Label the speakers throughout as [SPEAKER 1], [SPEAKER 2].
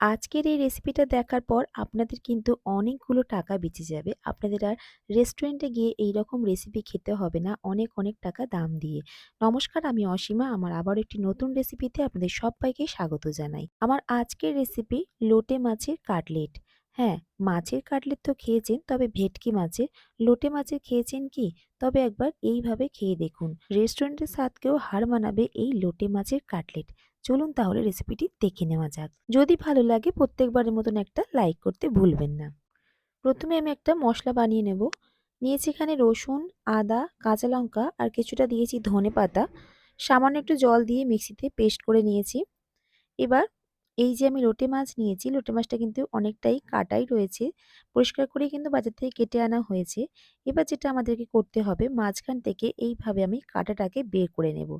[SPEAKER 1] আজকের এই রেসিপিটা দেখার পর আপনাদের কিন্তু অনেকগুলো টাকা বেঁচে যাবে। আপনাদের আর রেস্টুরেন্টে গিয়ে এই রকম রেসিপি খেতে হবে না অনেক, অনেক টাকা দাম দিয়ে। নমস্কার আমি অসীমা। আমার আবার একটি নতুন রেসিপিতে আপনাদের সব্বাইকে স্বাগত জানাই। আমার আজকের রেসিপি লোটে মাছের কাটলেট। হ্যাঁ, মাছের কাটলেট তো খেয়েছেন তবে ভেটকি মাছের, লোটে মাছের খেয়েছেন কি? তবে একবার এইভাবে খেয়ে দেখুন। রেস্টুরেন্টের স্বাদকেও হার মানাবে এই লোটে মাছের কাটলেট। চলুন তাহলে রেসিপিটি দেখে নেওয়া যাক। যদি ভালো লাগে প্রত্যেকবারের মতন একটা লাইক করতে ভুলবেন না। প্রথমে আমি একটা মশলা বানিয়ে নেব। নিয়েছি এখানে রসুন, আদা, কাঁচা লঙ্কা আর কিছুটা দিয়েছি ধনে পাতা। সামান্য একটু জল দিয়ে মিক্সিতে পেস্ট করে নিয়েছি। এবার এই যে আমি লোটে মাছ নিয়েছি লোটে মাছটা কিন্তু অনেকটাই কাটাই রয়েছে। পরিষ্কার করে কিন্তু বাজার থেকে কেটে আনা হয়েছে। এবার যেটা আমাদেরকে করতে হবে, মাঝখান থেকে এইভাবে আমি কাঁটাটাকে বের করে নেব।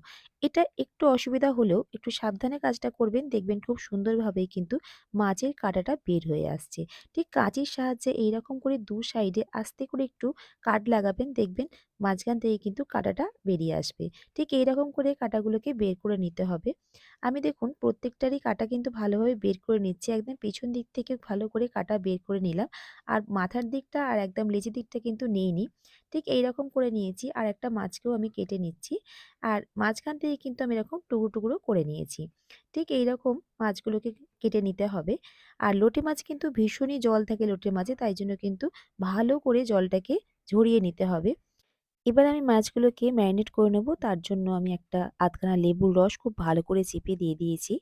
[SPEAKER 1] এটা একটু অসুবিধা হলেও একটু সাবধানে কাজটা করবেন, দেখবেন খুব সুন্দরভাবেই কিন্তু মাছের কাঁটাটা বের হয়ে আসছে। ঠিক কাঁচির সাহায্যে এইরকম করে দু সাইডে আস্তে করে একটু কাট লাগাবেন, দেখবেন মাঝখান থেকে কিন্তু কাঁটাটা বেরিয়ে আসবে। ঠিক এইরকম করে কাঁটাগুলোকে বের করে নিতে হবে। আমি দেখুন প্রত্যেকটারই কাঁটা কিন্তু ভালোভাবে বের করে নিচ্ছি। একদম পিছন দিক থেকে ভালো করে কাটা বের করে নিলাম। আর মাথার দিকটা আর একদম লেজের দিকটা কিন্তু নিইনি। ঠিক এইরকম করে নিয়েছি আর একটা মাছকেও আমি কেটে নিচ্ছি। আর মাঝখান থেকে কিন্তু আমি এরকম টুকরো টুকরো করে নিয়েছি। ঠিক এইরকম মাছগুলোকে কেটে নিতে হবে। আর লোটে মাছ কিন্তু ভীষণই জল থাকে লোটে মাছে, তাই জন্য কিন্তু ভালো করে জলটাকে ঝরিয়ে নিতে হবে। এবার আমি মাছগুলোকে ম্যারিনেট করে নেব। তার জন্য আমি একটা আধখানা লেবুর রস খুব ভালো করে চেপে দিয়ে দিয়েছি।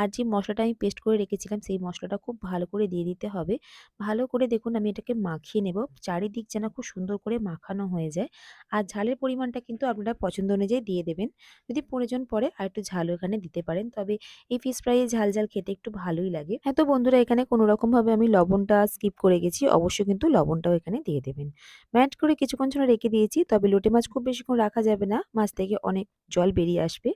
[SPEAKER 1] আর যে মশলাটা আমি পেস্ট করে রেখেছিলাম, সেই মশলাটা খুব ভালো করে দিয়ে দিতে হবে। ভালো করে দেখুন, আমি এটাকে মাখিয়ে নেব। চারিদিক যেন খুব সুন্দর করে মাখানো হয়ে যায়। আর ঝালের পরিমাণটা কিন্তু আপনারা পছন্দ অনুযায়ী দিয়ে দেবেন। যদি প্রয়োজন পড়ে, আর একটু ঝালও এখানে দিতে পারেন। তবে এই ফিশ ফ্রাইয়ে ঝাল ঝাল খেতে একটু ভালোই লাগে। হ্যাঁ তো বন্ধুরা, এখানে কোনো রকমভাবে আমি লবণটা স্কিপ করে গেছি। অবশ্যই কিন্তু লবণটাও এখানে দিয়ে দেবেন। ম্যারিনেট করে কিছুক্ষণ জন্য রেখে দিয়েছি। তবে লোটে মাছ খুব বেশিক্ষণ রাখা যাবে না। মাছ থেকে অনেক জল বেরিয়ে আসবে।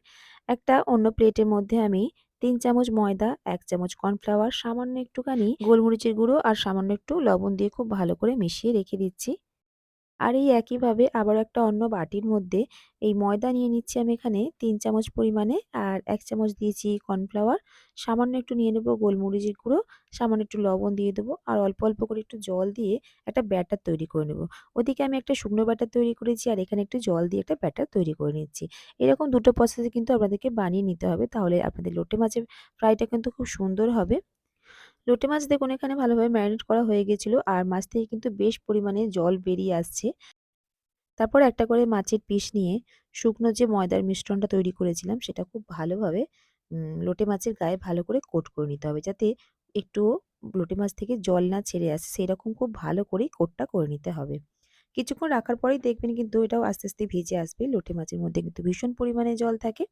[SPEAKER 1] একটা অন্য প্লেটের মধ্যে আমি তিন চামচ ময়দা, এক চামচ কর্নফ্লাওয়ার সামান্য একটুখানি গোলমরিচের গুঁড়ো আর সামান্য একটু লবণ দিয়ে খুব ভালো করে মিশিয়ে রেখে দিচ্ছি। আর এই একইভাবে আবার একটা অন্য বাটির মধ্যে এই ময়দা নিয়ে নিচ্ছি আমি এখানে তিন চামচ পরিমাণে। আর এক চামচ দিয়েছি কর্নফ্লাওয়ার। সামান্য একটু নিয়ে নেব গোলমরিচের গুঁড়ো, সামান্য একটু লবণ দিয়ে দেবো আর অল্প অল্প করে একটু জল দিয়ে একটা ব্যাটার তৈরি করে নেব। ওদিকে আমি একটা শুকনো ব্যাটার তৈরি করেছি আর এখানে একটু জল দিয়ে একটা ব্যাটার তৈরি করে নিচ্ছি। এরকম দুটো প্রসেসে কিন্তু আপনাদেরকে বানিয়ে নিতে হবে। তাহলে আপনাদের লোটে মাছের ফ্রাইটা কিন্তু খুব সুন্দর হবে। লোটে মাছ দেখুন, এখানে ভালোভাবে ম্যারিনেট করা হয়ে গেছিল আর মাছ থেকে কিন্তু বেশ পরিমাণে জল বেরিয়ে আসছে। তারপর একটা করে মাছের পিস নিয়ে শুকনো যে ময়দার মিশ্রণটা তৈরি করেছিলাম, সেটা খুব ভালোভাবে লোটে মাছের গায়ে ভালো করে কোট করে নিতে হবে যাতে একটুও লোটে মাছ থেকে জল না ছেড়ে আসে, সেরকম খুব ভালো করেই কোটটা করে নিতে হবে। কিছুক্ষণ রাখার পরেই দেখবেন কিন্তু এটাও আস্তে আস্তে ভিজে আসবে, লোটে মাছের মধ্যে কিন্তু ভীষণ পরিমাণে জল থাকে।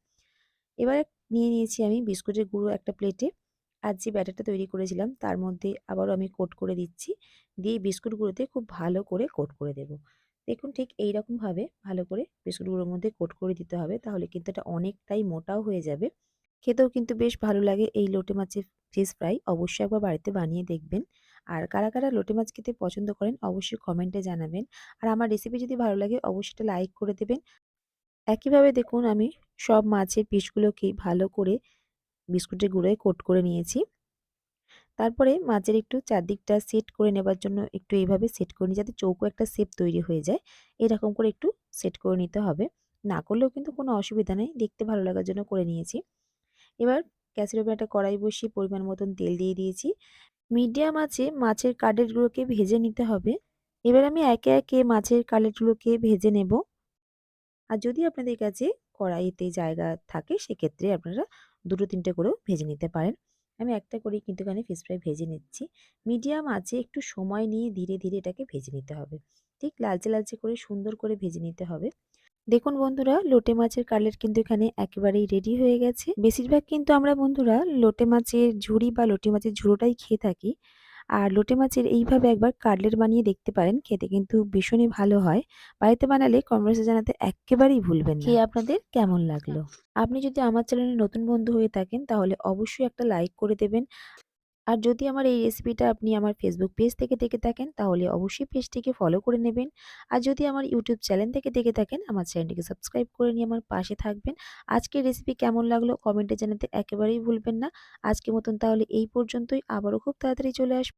[SPEAKER 1] এবার নিয়ে নিয়েছি আমি বিস্কুটের গুঁড়ো একটা প্লেটে আর যে ব্যাটারটা তৈরি করেছিলাম, তার মধ্যে আবারও আমি কোট করে দিচ্ছি। দিয়ে বিস্কুটগুলোতে খুব ভালো করে কোট করে দেব। দেখুন ঠিক এই রকমভাবে ভালো করে বিস্কুটগুলোর মধ্যে কোট করে দিতে হবে, তাহলে কিন্তু এটা অনেকটাই মোটাও হয়ে যাবে। খেতেও কিন্তু বেশ ভালো লাগে এই লোটে মাছের ফিশ ফ্রাই। অবশ্যই একবার বাড়িতে বানিয়ে দেখবেন। আর কারা কারা লোটে মাছ খেতে পছন্দ করেন, অবশ্যই কমেন্টে জানাবেন। আর আমার রেসিপি যদি ভালো লাগে, অবশ্যই লাইক করে দেবেন। একইভাবে দেখুন আমি সব মাছের পিসগুলোকে ভালো করে বিস্কুটের গুঁড়োয় কোট করে নিয়েছি। তারপরে মাছের একটু চারদিকটা সেট করে নেবার জন্য একটু এইভাবে সেট করে নিই যাতে চৌকো একটা শেপ তৈরি হয়ে যায়। এরকম করে একটু সেট করে নিতে হবে। না করলেও কিন্তু কোনো অসুবিধা নেই। দেখতে ভালো লাগার জন্য করে নিয়েছি। এবার গ্যাসের ওপরে একটা কড়াই বসিয়ে পরিমাণ মতন তেল দিয়ে দিয়েছি। মিডিয়াম আছে মাছের কালেটগুলোকে ভেজে নিতে হবে। এবার আমি একে একে মাছের কালেটগুলোকে ভেজে নেব। আর যদি আপনাদের কাছে কড়াইতে জায়গা থাকে সেক্ষেত্রে আপনারা দুটো, তিনটে করেও ভেজে নিতে পারেন। আমি একটা করেই কিন্তু এখানে ফিশ ফ্রাই ভেজে নিচ্ছি। মিডিয়াম আছে, একটু সময় নিয়ে ধীরে ধীরে এটাকে ভেজে নিতে হবে। ঠিক লালচে লালচে করে সুন্দর করে ভেজে নিতে হবে। দেখুন বন্ধুরা, লোটে মাছের কাটলেট কিন্তু এখানে একেবারেই রেডি হয়ে গেছে। বেশিরভাগ কিন্তু আমরা বন্ধুরা লোটে মাছের ঝুড়ি বা লোটে মাছের ঝুড়োটাই খেয়ে থাকি। আর লোটে মাছের এইভাবে একবার কাটলেট বানিয়ে দেখতে পারেন, খেতে কিন্তু ভীষণই ভালো হয়। বাড়িতে বানালে কমেন্টসে জানাতে একেবারেই ভুলবেন খেয়ে আপনাদের কেমন লাগল? আপনি যদি আমার চ্যানেলে নতুন বন্ধু হয়ে থাকেন, তাহলে অবশ্যই একটা লাইক করে দেবেন। আর যদি আমার এই রেসিপিটা আপনি আমার ফেসবুক পেজ থেকে দেখে থাকেন, তাহলে অবশ্যই পেজটিকে ফলো করে নেবেন। আর যদি আমার ইউটিউব চ্যানেল থেকে দেখে থাকেন, আমার চ্যানেলটিকে সাবস্ক্রাইব করে নিয়ে আমার পাশে থাকবেন। আজকের রেসিপি কেমন লাগল, কমেন্টে জানাতে একেবারেই ভুলবেন না। আজকের মতন তাহলে এই পর্যন্তই। আবারও খুব তাড়াতাড়ি চলে আসব।